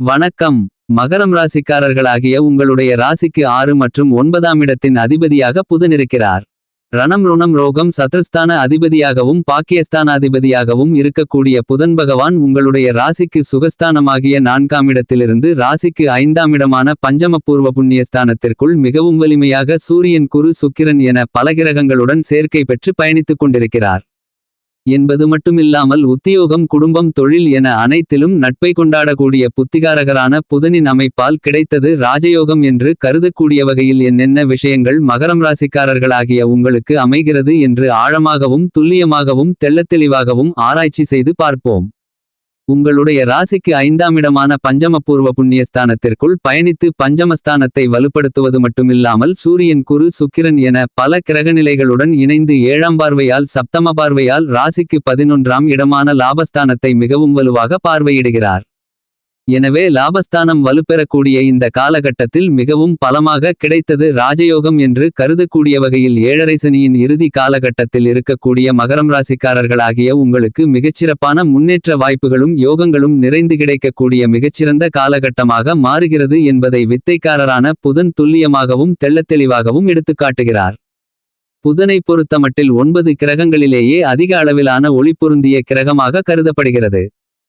வணக்கம். மகரம் ராசிக்காரர்களாகிய உங்களுடைய ராசிக்கு ஆறு மற்றும் ஒன்பதாம் இடத்தின் அதிபதியாக புதனிருக்கிறார். ரணம் ருணம் ரோகம் சத்ருஸ்தான அதிபதியாகவும் பாக்கியஸ்தானாதிபதியாகவும் இருக்கக்கூடிய புதன் பகவான் உங்களுடைய ராசிக்கு சுகஸ்தானமாகிய நான்காம் இடத்திலிருந்து ராசிக்கு ஐந்தாம் இடமான பஞ்சமபூர்வ புண்ணியஸ்தானத்திற்குள் மிகவும் வலிமையாக சூரியன் குரு சுக்கிரன் என பல கிரகங்களுடன் சேர்க்கை பெற்று பயணித்துக் கொண்டிருக்கிறார். என்பது மட்டுமில்லாமல் உத்தியோகம் குடும்பம் தொழில் என அனைத்திலும் நட்பை கொண்டாடக்கூடிய புத்திகாரகரான புதனின் அமைப்பால் கிடைத்தது ராஜயோகம் என்று கருதக்கூடிய வகையில் என்னென்ன விஷயங்கள் மகரம் ராசிக்காரர்களாகிய உங்களுக்கு அமைகிறது என்று ஆழமாகவும் துல்லியமாகவும் தெள்ளத்தெளிவாகவும் ஆராய்ச்சி செய்து பார்ப்போம். உங்களுடைய ராசிக்கு ஐந்தாம் இடமான பஞ்சமபூர்வ புண்ணியஸ்தானத்திற்குள் பயணித்து பஞ்சமஸ்தானத்தை வலுப்படுத்துவது மட்டுமில்லாமல் சூரியன் குரு சுக்கிரன் என பல கிரகநிலைகளுடன் இணைந்து ஏழாம் பார்வையால் சப்தம பார்வையால் ராசிக்கு பதினொன்றாம் இடமான லாபஸ்தானத்தை மிகவும் வலுவாக பார்வையிடுகிறார். எனவே லாபஸ்தானம் வலுப்பெறக்கூடிய இந்த காலகட்டத்தில் மிகவும் பலமாக கிடைத்தது ராஜயோகம் என்று கருதக்கூடிய வகையில் ஏழரை சனியின் இறுதி காலகட்டத்தில் இருக்கக்கூடிய மகரம் ராசிக்காரர்களாகிய உங்களுக்கு மிகச்சிறப்பான முன்னேற்ற வாய்ப்புகளும் யோகங்களும் நிறைந்து கிடைக்கக்கூடிய மிகச்சிறந்த காலகட்டமாக மாறுகிறது என்பதை வித்தைக்காரரான புதன் துல்லியமாகவும் தெள்ளத்தெளிவாகவும் எடுத்துக்காட்டுகிறார். புதனை பொறுத்தமட்டில் ஒன்பது கிரகங்களிலேயே அதிக அளவிலான ஒளி பொருந்திய கிரகமாக கருதப்படுகிறது.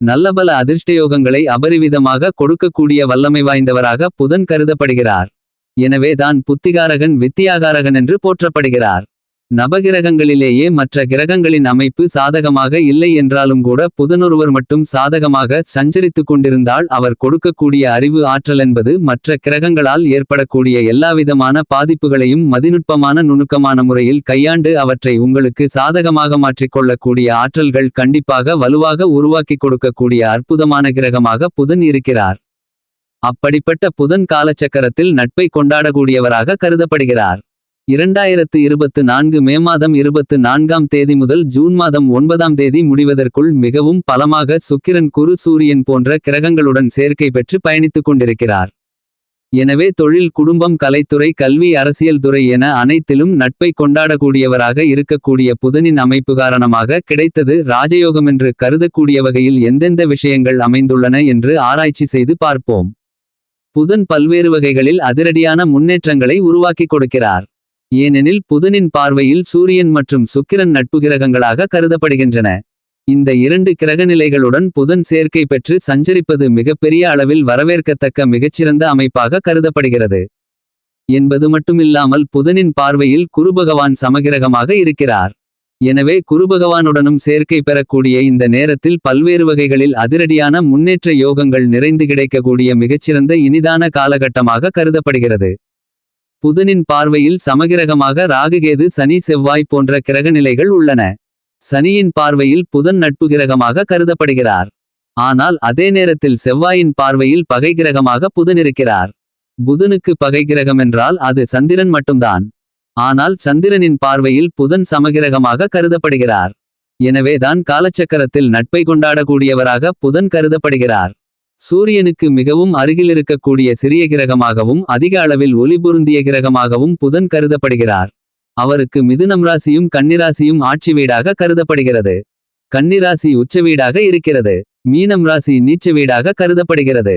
நல்லபல அதிர்ஷ்டயோகங்களை அபரிவிதமாக கொடுக்கக்கூடிய வல்லமை வாய்ந்தவராக புதன் கருதப்படுகிறார். எனவே தான் புத்திகாரகன் வித்தியாகாரகன் என்று போற்றப்படுகிறார். நவகிரகங்களிலேயே மற்ற கிரகங்களின் அமைப்பு சாதகமாக இல்லை என்றாலும் கூட புதனொருவர் மட்டும் சாதகமாக சஞ்சரித்துக் கொண்டிருந்தால் அவர் கொடுக்கக்கூடிய அறிவு ஆற்றல் என்பது மற்ற கிரகங்களால் ஏற்படக்கூடிய எல்லாவிதமான பாதிப்புகளையும் மதிநுட்பமான நுணுக்கமான முறையில் கையாண்டு அவற்றை உங்களுக்கு சாதகமாக மாற்றிக்கொள்ளக்கூடிய ஆற்றல்கள் கண்டிப்பாக வலுவாக உருவாக்கி கொடுக்கக்கூடிய அற்புதமான கிரகமாக புதன் இருக்கிறார். அப்படிப்பட்ட புதன் காலச்சக்கரத்தில் நட்பை கொண்டாடக்கூடியவராக கருதப்படுகிறார். இரண்டாயிரத்து இருபத்து நான்கு மே மாதம் இருபத்து நான்காம் தேதி முதல் ஜூன் மாதம் ஒன்பதாம் தேதி முடிவதற்குள் மிகவும் பலமாக சுக்கிரன் குரு சூரியன் போன்ற கிரகங்களுடன் சேர்க்கை பெற்று பயணித்துக் கொண்டிருக்கிறார். எனவே தொழில் குடும்பம் கலைத்துறை கல்வி அரசியல் துறை என அனைத்திலும் நட்பை கொண்டாடக்கூடியவராக இருக்கக்கூடிய புதனின் அமைப்பு காரணமாக கிடைத்தது ராஜயோகம் என்று கருதக்கூடிய வகையில் எந்தெந்த விஷயங்கள் அமைந்துள்ளன என்று ஆராய்ச்சி செய்து பார்ப்போம். புதன் பல்வேறு வகைகளில் அதிரடியான முன்னேற்றங்களை உருவாக்கிக் கொடுக்கிறார். ஏனெனில் புதனின் பார்வையில் சூரியன் மற்றும் சுக்கிரன் நட்பு கிரகங்களாக கருதப்படுகின்றன. இந்த இரண்டு கிரகநிலைகளுடன் புதன் சேர்க்கை பெற்று சஞ்சரிப்பது மிகப்பெரிய அளவில் வரவேற்கத்தக்க மிகச்சிறந்த அமைப்பாக கருதப்படுகிறது. என்பது மட்டுமில்லாமல் புதனின் பார்வையில் குருபகவான் சமகிரகமாக இருக்கிறார். எனவே குருபகவானுடனும் சேர்க்கை பெறக்கூடிய இந்த நேரத்தில் பல்வேறு வகைகளில் அதிரடியான முன்னேற்ற யோகங்கள் நிறைந்து கிடைக்கக்கூடிய மிகச்சிறந்த இனிதான காலகட்டமாக கருதப்படுகிறது. புதனின் பார்வையில் சமகிரகமாக ராகுகேது சனி செவ்வாய் போன்ற கிரகநிலைகள் உள்ளன. சனியின் பார்வையில் புதன் நட்பு கிரகமாக கருதப்படுகிறார். ஆனால் அதே நேரத்தில் செவ்வாயின் பார்வையில் பகை கிரகமாக புதன் இருக்கிறார். புதனுக்கு பகை கிரகம் என்றால் அது சந்திரன் மட்டும்தான். ஆனால் சந்திரனின் பார்வையில் புதன் சமகிரகமாக கருதப்படுகிறார். எனவேதான் காலச்சக்கரத்தில் நட்பை கொண்டாடக்கூடியவராக புதன் கருதப்படுகிறார். சூரியனுக்கு மிகவும் அருகிலிருக்கக்கூடிய சிறிய கிரகமாகவும் அதிக அளவில் ஒளி பொருந்திய கிரகமாகவும் புதன் கருதப்படுகிறார். அவருக்கு மிதுனம் ராசியும் கன்னிராசியும் ஆட்சி வீடாக கருதப்படுகிறது. கன்னிராசி உச்ச வீடாக இருக்கிறது. மீனம் ராசி நீச்ச வீடாக கருதப்படுகிறது.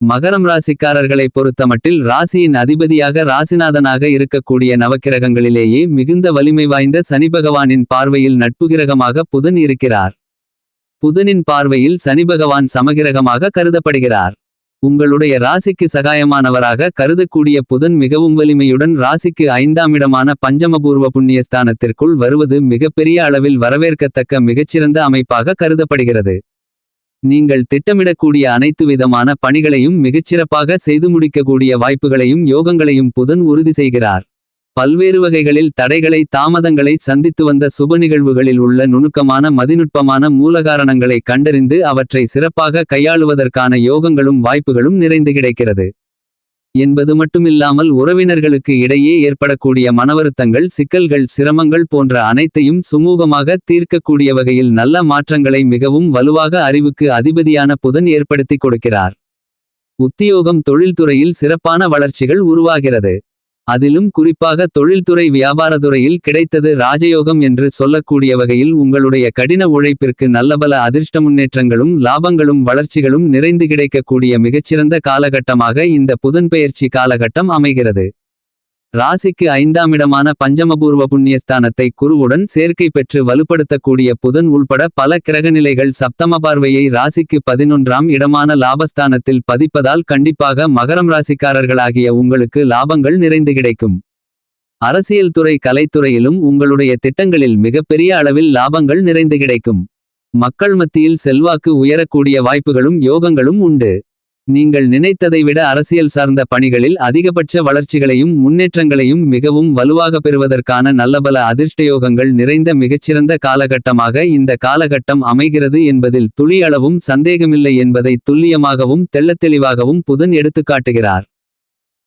மகரம் ராசிக்காரர்களை பொறுத்தமட்டில் ராசியின் அதிபதியாக ராசிநாதனாக இருக்கக்கூடிய நவக்கிரகங்களிலேயே மிகுந்த வலிமை வாய்ந்த சனி பகவானின் பார்வையில் நட்புகிரகமாக புதன் இருக்கிறார். புதனின் பார்வையில் சனி பகவான் சமகிரகமாக கருதப்படுகிறார். உங்களுடைய ராசிக்கு சகாயமானவராக கருதக்கூடிய புதன் மிகவும் வலிமையுடன் ராசிக்கு ஐந்தாம் இடமான பஞ்சமபூர்வ புண்ணியஸ்தானத்திற்குள் வருவது மிகப்பெரிய அளவில் வரவேற்கத்தக்க மிகச்சிறந்த அமைப்பாக கருதப்படுகிறது. நீங்கள் திட்டமிடக்கூடிய அனைத்து விதமான பணிகளையும் மிகச்சிறப்பாக செய்து முடிக்கக்கூடிய வாய்ப்புகளையும் யோகங்களையும் புதன் உறுதி செய்கிறார். பல்வேறு வகைகளில் தடைகளை தாமதங்களை சந்தித்து வந்த சுப நிகழ்வுகளில் உள்ள நுணுக்கமான மதிநுட்பமான மூலகாரணங்களை கண்டறிந்து அவற்றை சிறப்பாக கையாளுவதற்கான யோகங்களும் வாய்ப்புகளும் நிறைந்து கிடைக்கிறது. என்பது மட்டுமில்லாமல் உறவினர்களுக்கு இடையே ஏற்படக்கூடிய மனவருத்தங்கள் சிக்கல்கள் சிரமங்கள் போன்ற அனைத்தையும் சுமூகமாக தீர்க்கக்கூடிய வகையில் நல்ல மாற்றங்களை மிகவும் வலுவாக அறிவுக்கு அதிபதியான புதன் ஏற்படுத்திக் கொடுக்கிறார். உத்தியோகம் தொழில்துறையில் சிறப்பான வளர்ச்சிகள் உருவாகிறது. அதிலும் குறிப்பாக தொழில்துறை வியாபாரத்துறையில் கிடைத்தது ராஜயோகம் என்று சொல்லக்கூடிய வகையில் உங்களுடைய கடின உழைப்பிற்கு நல்லபல அதிர்ஷ்ட முன்னேற்றங்களும் லாபங்களும் வளர்ச்சிகளும் நிறைந்து கிடைக்கக்கூடிய மிகச்சிறந்த காலகட்டமாக இந்த புதன்பெயர்ச்சி காலகட்டம் அமைகிறது. ராசிக்கு ஐந்தாம் இடமான பஞ்சமபூர்வ புண்ணியஸ்தானத்தை குருவுடன் சேர்க்கை பெற்று வலுப்படுத்தக்கூடிய புதன் உள்பட பல கிரகநிலைகள் சப்தம பார்வையை ராசிக்கு பதினொன்றாம் இடமான லாபஸ்தானத்தில் பதிப்பதால் கண்டிப்பாக மகரம் ராசிக்காரர்களாகிய உங்களுக்கு லாபங்கள் நிறைந்து கிடைக்கும். அரசியல் துறை கலைத்துறையிலும் உங்களுடைய திட்டங்களில் மிகப்பெரிய அளவில் லாபங்கள் நிறைந்து கிடைக்கும். மக்கள் மத்தியில் செல்வாக்கு உயரக்கூடிய வாய்ப்புகளும் யோகங்களும் உண்டு. நீங்கள் நினைத்ததை விட அரசியல் சார்ந்த பணிகளில் அதிகபட்ச வளர்ச்சிகளையும் முன்னேற்றங்களையும் மிகவும் வலுவாக பெறுவதற்கான நல்லபல அதிர்ஷ்டயோகங்கள் நிறைந்த மிகச்சிறந்த காலகட்டமாக இந்த காலகட்டம் அமைகிறது என்பதில் துளி அளவும் சந்தேகமில்லை என்பதை துல்லியமாகவும் தெள்ளத்தெளிவாகவும் புதன் எடுத்துக்காட்டுகிறார்.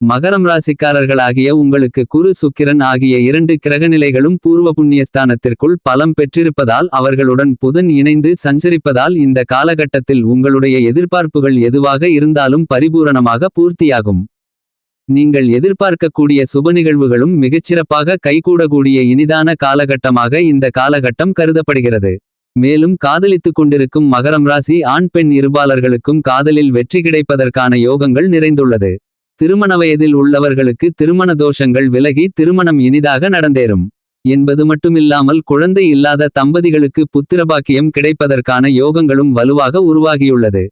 மகரம் ராசிக்காரர்களாகிய உங்களுக்கு குரு சுக்கிரன் ஆகிய இரண்டு கிரகநிலைகளும் பூர்வ புண்ணியஸ்தானத்திற்குள் பலம் பெற்றிருப்பதால் அவர்களுடன் புதன் இணைந்து சஞ்சரிப்பதால் இந்த காலகட்டத்தில் உங்களுடைய எதிர்பார்ப்புகள் எதுவாக இருந்தாலும் பரிபூரணமாக பூர்த்தியாகும். நீங்கள் எதிர்பார்க்கக்கூடிய சுப நிகழ்வுகளும் மிகச்சிறப்பாக கைகூடக்கூடிய இனிதான காலகட்டமாக இந்த காலகட்டம் கருதப்படுகிறது. மேலும் காதலித்துக் கொண்டிருக்கும் மகரம் ராசி ஆண் பெண் இருபாலர்களுக்கும் காதலில் வெற்றி கிடைப்பதற்கான யோகங்கள் நிறைந்துள்ளது. திருமண வயதில் உள்ளவர்களுக்கு திருமண தோஷங்கள் விலகி திருமணம் இனிதாக நடந்தேறும். என்பது மட்டுமில்லாமல் குழந்தை இல்லாத தம்பதிகளுக்கு புத்திரபாக்கியம் கிடைப்பதற்கான யோகங்களும் வலுவாக உருவாகியுள்ளது.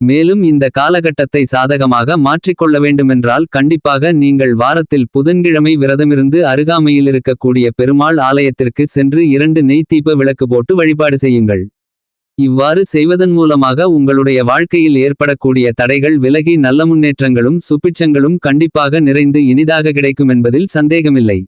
மேலும் இந்த காலகட்டத்தை சாதகமாக மாற்றிக்கொள்ள வேண்டுமென்றால் கண்டிப்பாக நீங்கள் வாரத்தில் புதன்கிழமை விரதமிருந்து அருகாமையில் இருக்கக்கூடிய பெருமாள் ஆலயத்திற்கு சென்று இரண்டு நெய் விளக்கு போட்டு வழிபாடு செய்யுங்கள். இவ்வாறு செய்வதன் மூலமாக உங்களுடைய வாழ்க்கையில் ஏற்படக்கூடிய தடைகள் விலகி நல்ல முன்னேற்றங்களும் சுபிட்சங்களும் கண்டிப்பாக நிறைந்து இனிதாக கிடைக்கும் என்பதில் சந்தேகமில்லை.